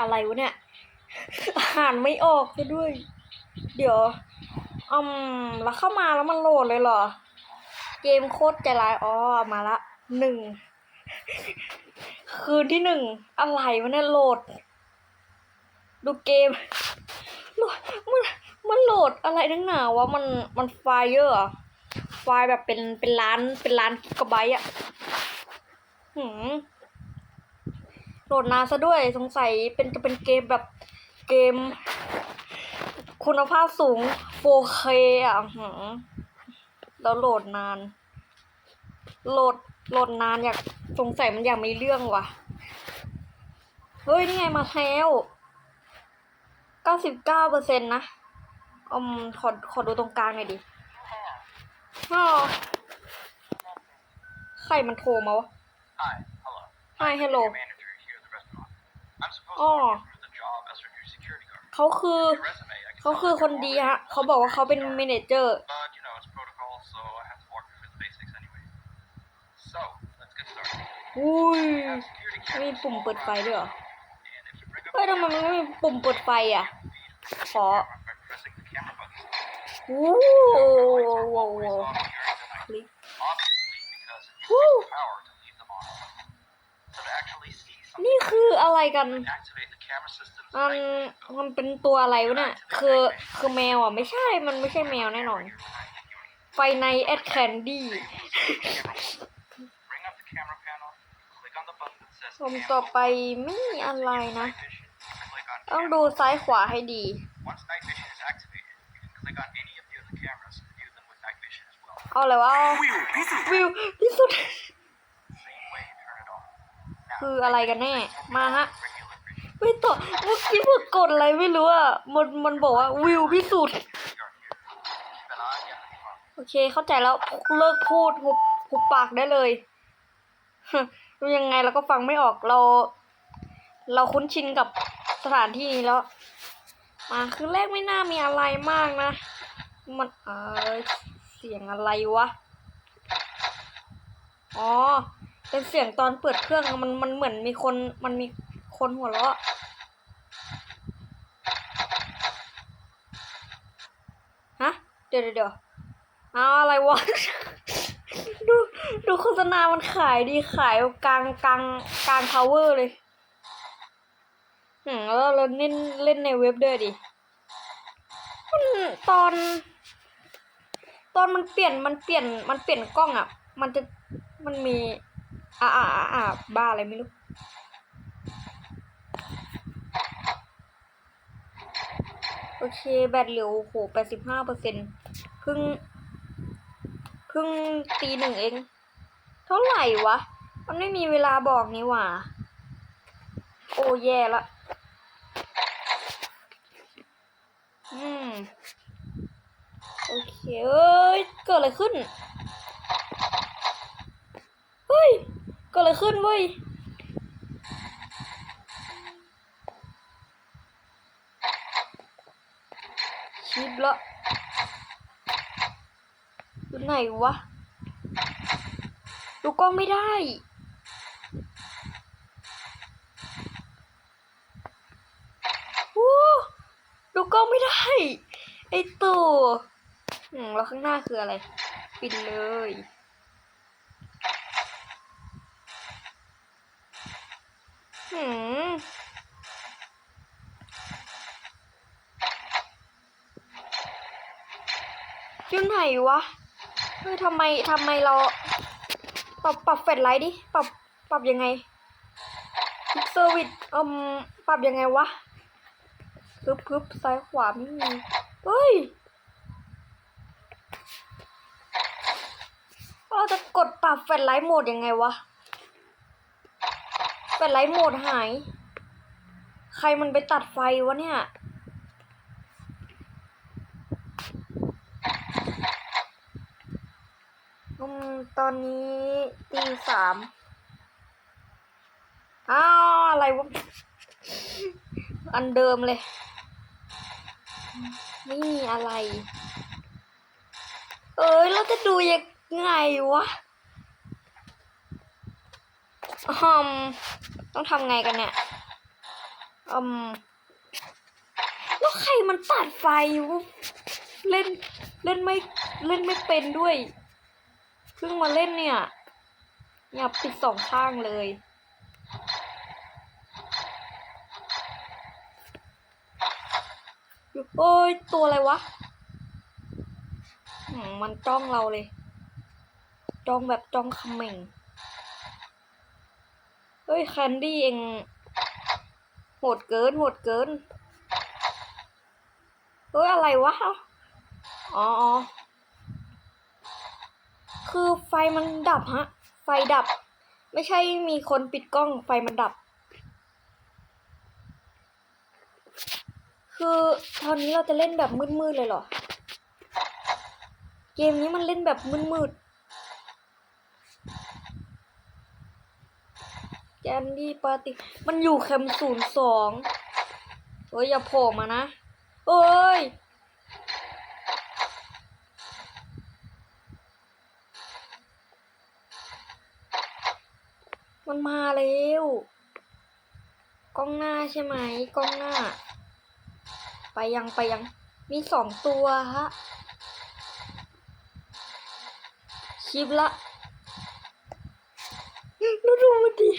อะไรวะเนี่ย อ่านไม่ออกซะด้วย เดี๋ยวอืมแล้วเข้ามาแล้วมันโหลดเลยเหรอ เกมโคตรใจร้ายอ๋อมาละหนึ่ง คืนที่หนึ่งอะไรวะเนี่ยโหลด ดูเกมมันมันโหลดอะไรทั้งหนาวะมันมันไฟเยอะไฟล์แบบเป็นเป็นล้านเป็นล้านกิกะไบต์อะหืม โหลดนานซะด้วยสงสัยเป็นจะเป็นเกมแบบเกม คุณภาพสูง 4K อะหืมแล้วโหลดนาน โหลดโหลดนานอยากสงสัยมันอยากมีเรื่องว่ะ เฮ้ย นี่ไงมาแล้วเก้าสิบเก้าเปอร์เซ็นต์นะอืมขอขอดูตรงกลางหน่อยดิอ๋อใครมันโทรมาวะ Hi, hello. Security guard. เขาคือ Your resume, I can เขา tell คือ that คน you're ดี already ฮะ เขาบอกว่าเขาเป็น a เมเนเจอร์ But, you know, it's protocol, so I have to walk you through the basics anyway. So, let's get started. อุ้ย We have security มี cameras ปุ่ม all เปิดไฟ around ด้วยเหรอ and if you bring up เฮ้ยทำไมมันไม่มีปุ่มเปิดไฟอะ ขอ the camera by pressing the camera นี่คืออะไรกัน activate the camera system's มัน night vision filter. มันเป็นตัวอะไรวะเนี่ยคือคือแมวอะ ไม่ใช่ มันไม่ใช่แมวแน่นอน ไฟในแอดแคนดี้ Bring up the camera panel, click on the button that says ผม Cam ต่อ Mode. ไปไม่มีอะไรนะ Night vision. Click on ต้อง Cam ดู Mode. ซ้ายขวาให้ดี Once night vision is activated, you can click on any of the other cameras and view them with night vision as well. เอาอะไรวะเอาวิวพิสูจน์วิวที่สุด คืออะไรกันแน่ มาฮะไม่ต่อเมื่อกี้มึกกดอะไรไม่รู้อะมันมันบอกว่าวิวพิสูจน์โอเคเข้าใจแล้วเลิกพูดหุบหุบปากได้เลยยังไงเราก็ฟังไม่ออกเรา เราคุ้นชินกับสถานที่นี้แล้วมาคือแรกไม่น่ามีอะไรมากนะ มันเออเสียงอะไรวะ อ๋อ เป็นเสียงตอนเปิดเครื่องมันมันเหมือนมีคนมันมีคนหัวเราะฮะเดี๋ยวเดี๋ยวเอาอะไรวะ ดูดูโฆษณามันขายดีขายกลางกลางกลางทาวเวอร์เลยอืมแล้วเราเล่นเล่นในเว็บด้วยดิมันตอน ตอนมันเปลี่ยนมันเปลี่ยนมันเปลี่ยนกล้องอะ มันจะมันมี อ่าอ่าอ่าบ้าอะไรไม่รู้โอเค แบตเหลือโอ้โหแปดสิบห้าเปอร์เซ็นเพิ่งเพิ่งตีหนึ่งเอง เท่าไหร่วะ มันไม่มีเวลาบอกนี่หว่า โอ้แย่ละ อืม โอเค เอ้ย เกิดอะไรขึ้น เฮ้ย เกิด อะไรขึ้นเว้ยชิปละอยู่ไหนวะ ดูกล้องไม่ได้โอ้ดูกล้องไม่ได้ ไอตัวอืมแล้วข้างหน้าคืออะไร ปิดเลย หืม ยู่ไหนวะเฮ้ยทำไมทำไมเรา ปรับปรับแฟลชไลท์ดิ ปรับปรับยังไงเซอร์วิดอืมปรับยังไงวะพึบพึบซ้ายขวาไม่มี เฮ้ยเราจะกดปรับแฟลชไลท์โหมดยังไงวะ แฟลชไลท์โหมดหาย ใครมันไปตัดไฟวะเนี่ย อืมต อนนี้ตีสามอ้าวอะไรวะ อันเดิมเลย ไม่มีอะไร เอ้ยเราจะดูยังไงวะอืมต้องทำไงกันเนี่ยอืมแล้วใครมันตัดไฟวะเล่นเล่นไม่เล่นไม่เป็นด้วย เพิ่งมาเล่นเนี่ย อย่าปิดสองข้างเลย โอ้ย ตัวอะไรวะ มันจ้องเราเลย จ้องแบบจ้องเขม่ง เฮ้ย แคนดี้เอง โหดเกิน โหดเกิน เฮ้ย อะไรวะ อ๋อ คือไฟมันดับฮะ ไฟดับ ไม่ใช่มีคนปิดกล้องไฟมันดับ คือตอนนี้เราจะเล่นแบบมืดๆเลยเหรอ เกมนี้มันเล่นแบบมืดๆแกนดี้ปาร์ตี้มันอยู่แคมป์ศูนย์สองเฮ้ยอย่าโผล่มานะเอ้ย มันมาแล้วกล้องหน้าใช่ไหมกล้องหน้า ไปยังไปยังมีสองตัวฮะคลิปละดูดูมันดิ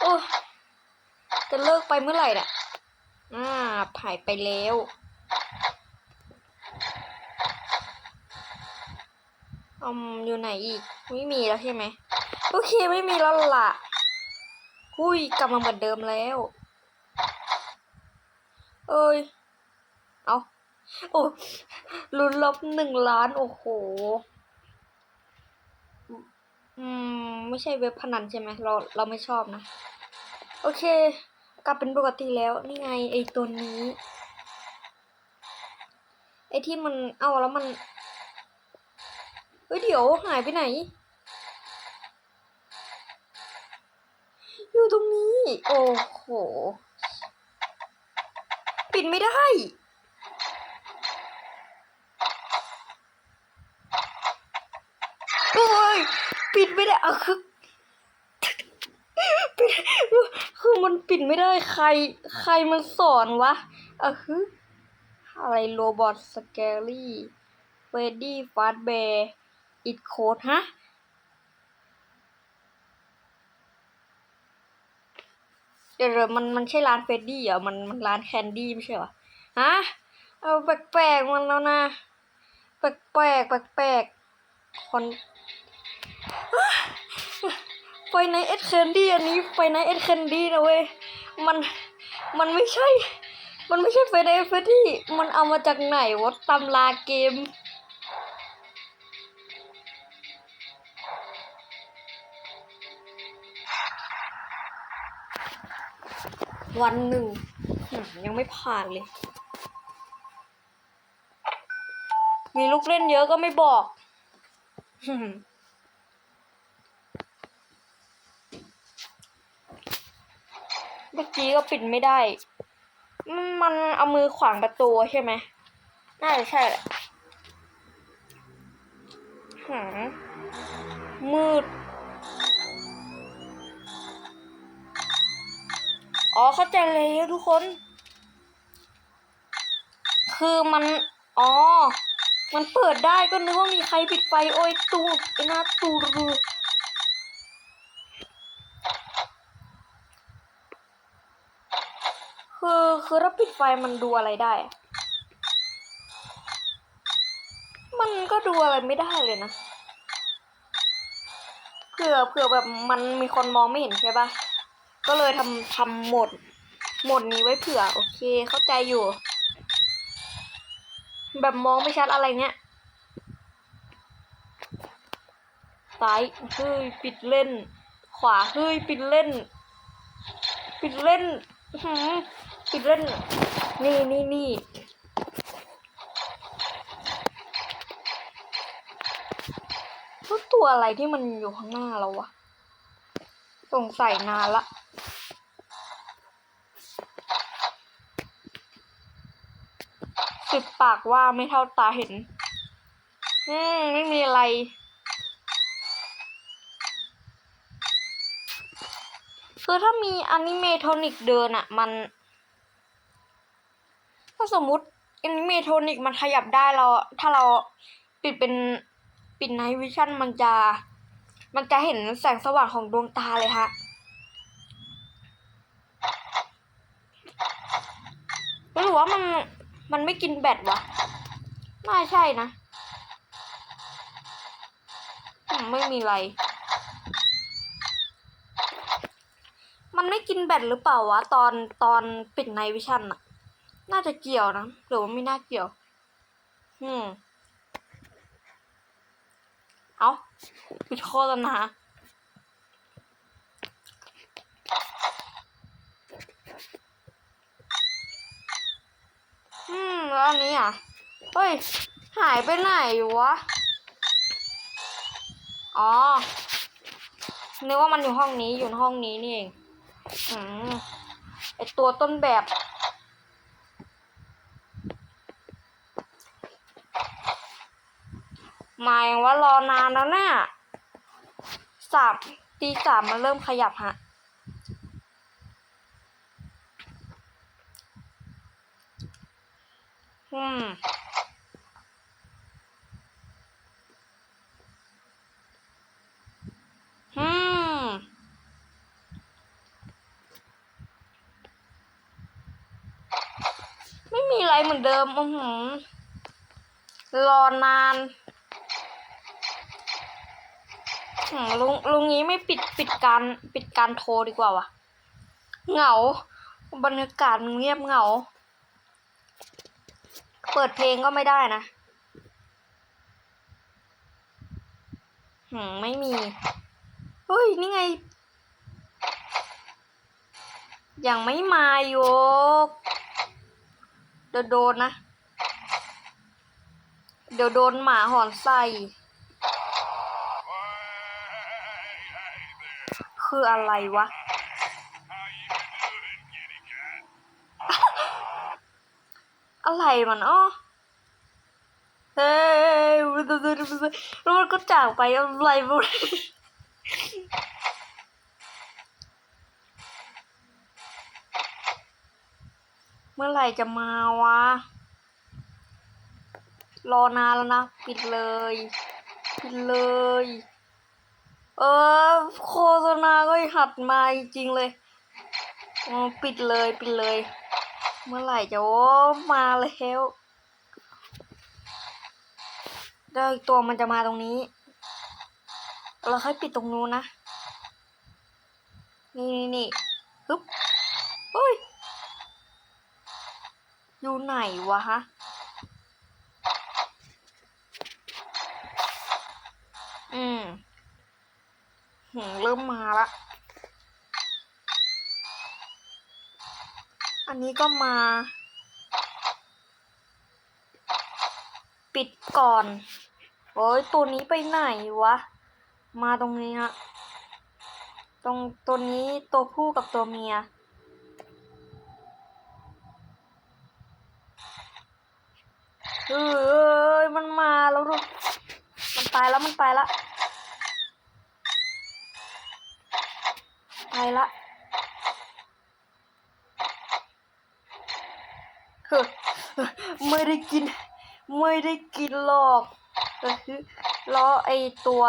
โอ้จะเลิกไปเมื่อไหร่น่ะอ่าถ่ายไปแล้วอืมอยู่ไหนอีก ไม่มีแล้วใช่ไหม โอเคไม่มีแล้วล่ะ หุ้ยกลับมาเหมือนเดิมแล้ว เอ้ย เอาโอ้ลุ้นลบหนึ่งล้าน โอ้โห อืม ไม่ใช่เว็บพนันใช่ไหมเราเราไม่ชอบนะ โอเค กลับเป็นปกติแล้ว นี่ไง ไอตัวนี้ ไอที่มัน เอาแล้วมัน เฮ้ย เดี๋ยวหายไปไหน อยู่ตรงนี้ โอ้โห ปิดไม่ได้ โอ้ย ปิดไม่ได้อะคือปิดคือมันปิดไม่ได้ใคร ใครมันสอนวะอะคืออะไรโรบอทสแกรี่เฟดดี้ฟาสแบร์อิดโคดฮะ เดี๋ยวมันมันใช่ร้านเฟรดดี้เหรอมันมันร้านแคนดี้ไม่ใช่เหรอฮะเอาแปลกๆมันแล้วนะแปลกๆแปลกๆคนไฟในเอ็ดแคนดี้อันนี้ไฟในเอ็ดแคนดี้นะเว้ยมันมันไม่ใช่ มันไม่ใช่ไฟในเอ็ดแคนดี้มันเอามาจากไหนวะตำราเกม วันหนึ่งยังไม่ผ่านเลย มีลูกเล่นเยอะก็ไม่บอก เมื่อกี้ก็ปิดไม่ได้ มันมันเอามือขวางประตูใช่ไหม น่าจะใช่แหละหืมมืด อ๋อเข้าใจแล้วทุกคน คือมัน อ๋อ มันเปิดได้ก็นึกว่ามีใครปิดไฟโอ้ยตูไอ้หน้าตูรูคือคือถ้าปิดไฟมันดูอะไรได้ มันก็ดูอะไรไม่ได้เลยนะ เผื่อเผื่อแบบมันมีคนมองไม่เห็นใช่ปะ ก็เลยทำทำหมด หมดนี้ไว้เผื่อ โอเค เข้าใจอยู่ แบบมองไม่ชัดอะไรเนี้ยซ้ายเฮ้ยปิดเล่น ขวาเฮ้ยปิดเล่น ปิดเล่นหือปิดเล่น นี่นี่นี่ตัวอะไรที่มันอยู่ข้างหน้าเราวะ สงสัยนานละ สิบ ปากว่าไม่เท่าตาเห็น อืม ไม่มีอะไร คือถ้ามีอนิเมโทนิกเดินอะมัน ถ้าสมมุติอนิเมโทนิกมันขยับได้เรา ถ้าเราปิดเป็นปิดไนท์วิชั่นมันจะ มันจะเห็นแสงสว่างของดวงตาเลยฮะหรือว่ามัน มันไม่กินแบตวะน่าใช่นะอืมไม่มีอะไร มันไม่กินแบตหรือเปล่าวะ ตอนตอนปิดไนวิชั่นอะน่าจะเกี่ยวนะหรือว่าไม่น่าเกี่ยว อืม เอาปิดโฆษณา อืมแล้วอันนี้อะ เฮ้ย หายไปไหนวะ อ๋อ นึกว่ามันอยู่ห้องนี้ อยู่ห้องนี้นี่เอง อืมไอตัวต้นแบบหมายว่ารอนานแล้วนี่ยสามตีสามมันเริ่มขยับฮะ อืมอืมไม่มีอะไรเหมือนเดิมอือหือรอนานลุงลุงนี้ไม่ปิดปิดการปิดการโทรดีกว่าวะเหงา บรรยากาศเงียบเหงา เปิดเพลงก็ไม่ได้นะหืมไม่มี เฮ้ย นี่ไง ยังไม่มาโยก เดี๋ยวโดนนะ เดี๋ยวโดนหมาหอนใส่ คืออะไรวะ อะไรมันอ้อเฮ้ยแล้วมันก็จากไปอะไรบุเมื่อไหร่จะมาวะ รอนานแล้วนะ ปิดเลย ปิดเลย เออ โฆษณาก็หัดมาจริงเลยอ๋อปิดเลย ปิดเลย เมื่อไหร่จะโอ้มาแล้วเดี๋ยวอีกตัวมันจะมาตรงนี้ เราค่อยปิดตรงนู้นนะ นี่นี่นี่ฮึบเฮ้ย อยู่ไหนวะฮะ อืมเริ่มมาละ อันนี้ก็มา ปิดก่อน โอ้ยตัวนี้ไปไหนวะ มาตรงนี้ฮะ ตรงตัวนี้ตัวผู้กับตัวเมียเอ้ย มันมาแล้วดูมันไปแล้วมันไปละ ไปละเฮ้ย ไม่ได้กิน ไม่ได้กินหรอกก็คือล้อไอตัว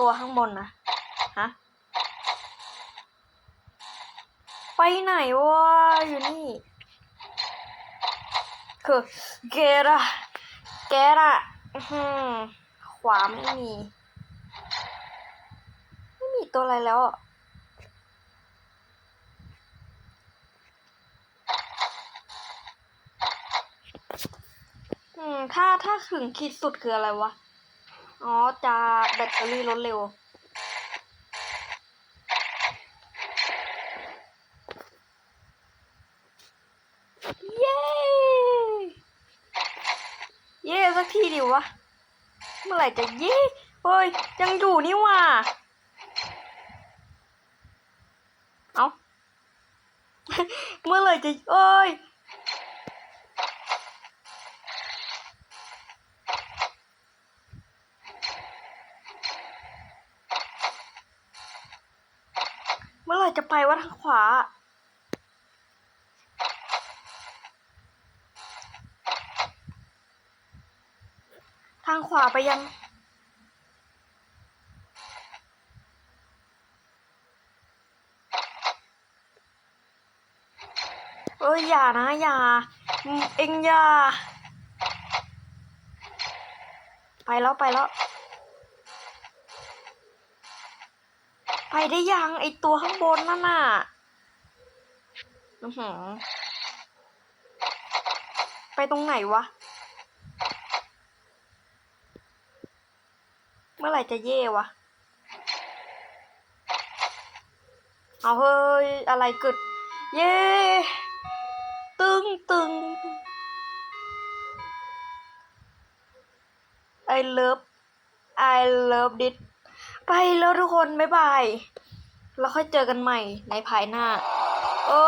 ตัวข้างบนนะฮะไปไหนวะอยู่นี่คือเกดอะแกดอะอื้อหือขวาไม่มี ไม่มีตัวอะไรแล้วอะ อืม ถ้าถ้าถึงขีดสุดคืออะไรวะ อ๋อ จะแบตเตอรี่ลดเร็ว เย้ เย้สักทีดิวะ เมื่อไหร่จะเย้เฮ้ย ยังอยู่นี่ว่า เอาเมื่อไหร่จะเอ้ย เมื่อไหร่จะไปวะทางขวาางขวาไปยัง เอ้ยอย่านะอย่า เอ็งอย่า ไปแล้วไปแล้ว ไปได้ยังไอตัวข้างบนนั่นน่ะอือหือไปตรงไหนวะ มื่อไหร่จะเย่วะ เอาเฮ้ย อะไรเกิดเย่ตึงตึง I love I love this ไปแล้วทุกคน บ๊ายบาย แล้วค่อยเจอกันใหม่ในภายหน้า โอ้